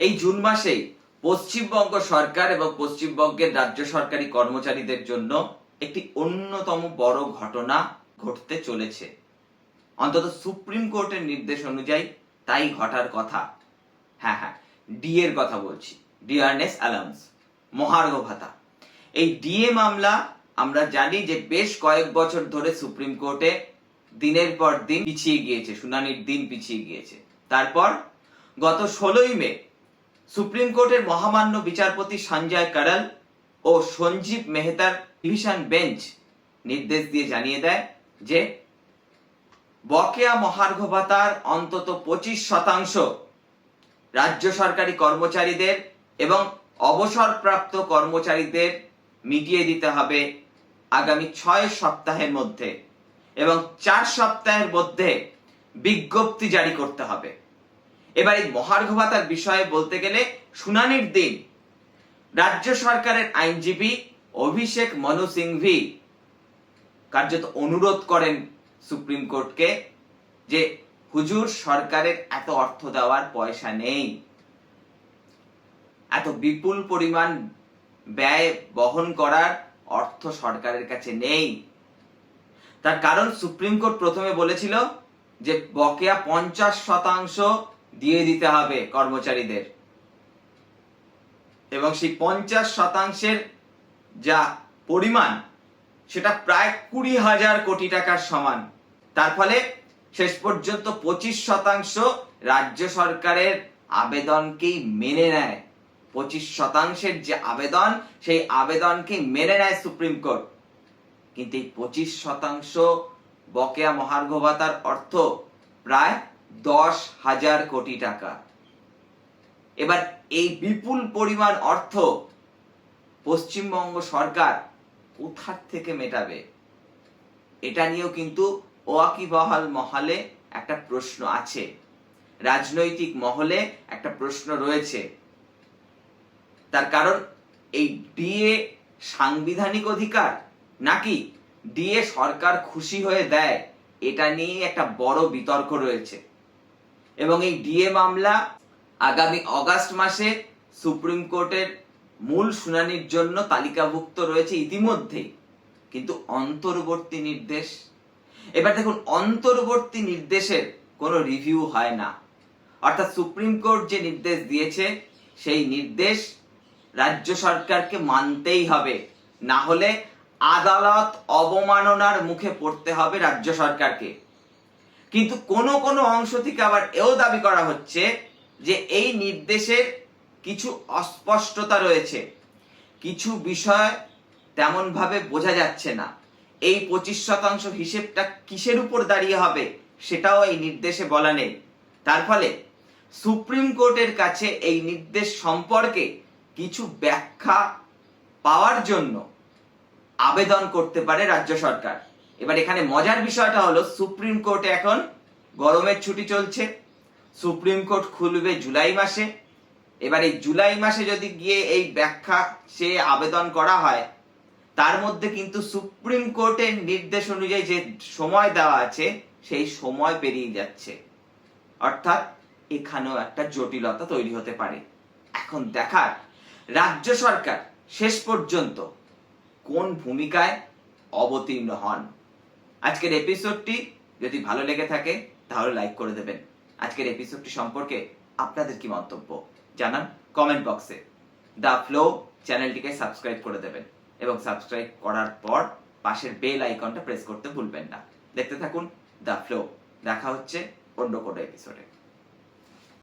এই জুন মাসেই পশ্চিমবঙ্গ সরকার এবং পশ্চিমবঙ্গের রাজ্য সরকারি কর্মচারীদের জন্য একটি অন্যতম বড় ঘটনা ঘটতে চলেছে। অন্তত সুপ্রিম কোর্টের নির্দেশ অনুযায়ী তাই ঘটার কথা। হ্যাঁ হ্যাঁ ডি এর কথা বলছি। ডিয়ারনেস অ্যালাউন্স মহার্ঘ ভাতা। এই ডিএ মামলা আমরা জানি যে বেশ কয়েক বছর ধরে সুপ্রিম কোর্টে দিনের পর দিন পিছিয়ে গিয়েছে, শুনানির দিন পিছিয়ে গিয়েছে। তারপর গত ষোলোই মে সুপ্রিম কোর্টের মহামান্য বিচারপতি সঞ্জয় কারাল ও সঞ্জীব মেহতার ডিভিশন বেঞ্চ নির্দেশ দিয়ে জানিয়ে দেয় যে, বকেয়া মহার্ঘ ভাতার অন্তত পঁচিশ শতাংশ রাজ্য সরকারি কর্মচারীদের এবং অবসরপ্রাপ্ত কর্মচারীদের মিটিয়ে দিতে হবে আগামী ছয় সপ্তাহের মধ্যে এবং চার সপ্তাহের মধ্যে বিজ্ঞপ্তি জারি করতে হবে। এবার এই মহার্ঘ ভাতার বিষয়ে বলতে গেলে শুনানির দিন। রাজ্য সরকারের আইনজীবী অভিষেক মনু সিংভি কার্যত অনুরোধ করেন সুপ্রিম কোর্টকে যে হুজুর সরকারের এত অর্থ দেওয়ার পয়সা নেই। এত বিপুল পরিমাণ ব্যয় বহন করার অর্থ সরকারের কাছে নেই। তার কারণ সুপ্রিম কোর্ট প্রথমে বলেছিল যে বকেয়া পঞ্চাশ শতাংশ দিয়ে দিতে হবে কর্মচারীদের। এবং সেই পঞ্চাশ শতাংশের যা পরিমাণ, সেটা প্রায় কুড়ি হাজার কোটি টাকার সমান। তার ফলে শেষ পর্যন্ত পঁচিশ শতাংশ রাজ্য সরকারের আবেদনকেই মেনে নেয়। পঁচিশ শতাংশের যে আবেদন, সেই আবেদনকে মেনে নেয় সুপ্রিম কোর্ট। কিন্তু এই পঁচিশ শতাংশ বকেয়া মহার্ঘ ভাতার অর্থ প্রায় দশ হাজার কোটি টাকা। এবার এই বিপুল পরিমাণ অর্থ পশ্চিমবঙ্গ সরকার কোথার থেকে মেটাবে? এটা নিয়েও কিন্তু ওয়াকিবহাল মহলে একটা প্রশ্ন আছে। রাজনৈতিক মহলে একটা প্রশ্ন রয়েছে। তার কারণ এই ডিএ সাংবিধানিক অধিকার নাকি ডিএ সরকার খুশি হয়ে দেয়? এটা নিয়ে একটা বড় বিতর্ক রয়েছে। এবং এই ডিএ মামলা আগামী অগাস্ট মাসে সুপ্রিম কোর্টের মূল শুনানির জন্য তালিকাভুক্ত রয়েছে ইতিমধ্যেই কিন্তু অন্তর্বর্তী নির্দেশ, এবার দেখুন, অন্তর্বর্তী নির্দেশের কোনো রিভিউ হয় না। অর্থাৎ সুপ্রিম কোর্ট যে নির্দেশ দিয়েছে, সেই নির্দেশ রাজ্য সরকারকে মানতেই হবে। না হলে আদালত অবমাননার মুখে পড়তে হবে রাজ্য সরকারকে। কিন্তু কোন কোন অংশ থেকে আবার এও দাবি করা হচ্ছে যে এই নির্দেশের কিছু অস্পষ্টতা রয়েছে। কিছু বিষয় তেমন ভাবে বোঝা যাচ্ছে না। এই পঁচিশ শতাংশ হিসেবটা কিসের উপর দাঁড়িয়ে হবে সেটাও এই নির্দেশে বলা নেই। তার ফলে সুপ্রিম কোর্টের কাছে এই নির্দেশ সম্পর্কে কিছু ব্যাখ্যা পাওয়ার জন্য আবেদন করতে পারে রাজ্য সরকার। এবার এখানে মজার বিষয়টা হলো, সুপ্রিম কোর্টে এখন গরমের ছুটি চলছে। সুপ্রিম কোর্ট খুলবে জুলাই মাসে। এবার এই জুলাই মাসে যদি গিয়ে এই ব্যাখ্যা সে আবেদন করা হয়, তার মধ্যে কিন্তু সুপ্রিম কোর্টের নির্দেশ অনুযায়ী যে সময় দেওয়া আছে, সেই সময় পেরিয়ে যাচ্ছে। অর্থাৎ এখানেও একটা জটিলতা তৈরি হতে পারে। এখন দেখার, রাজ্য সরকার শেষ পর্যন্ত কোন ভূমিকায় অবতীর্ণ হন? আজকের এপিসোডটি যদি ভালো লেগে থাকে, তাহলে লাইক করে দেবেন। আজকের এপিসোডটি সম্পর্কে আপনাদের কি মন্তব্য? জানান কমেন্ট বক্সে দ্য ফ্লো চ্যানেলটিকে সাবস্ক্রাইব করে দেবেন এবং সাবস্ক্রাইব করার পর পাশের বেল আইকনটা প্রেস করতে ভুলবেন না। দেখতে থাকুন দ্য ফ্লো দেখা হচ্ছে অন্য কোনো এপিসোডে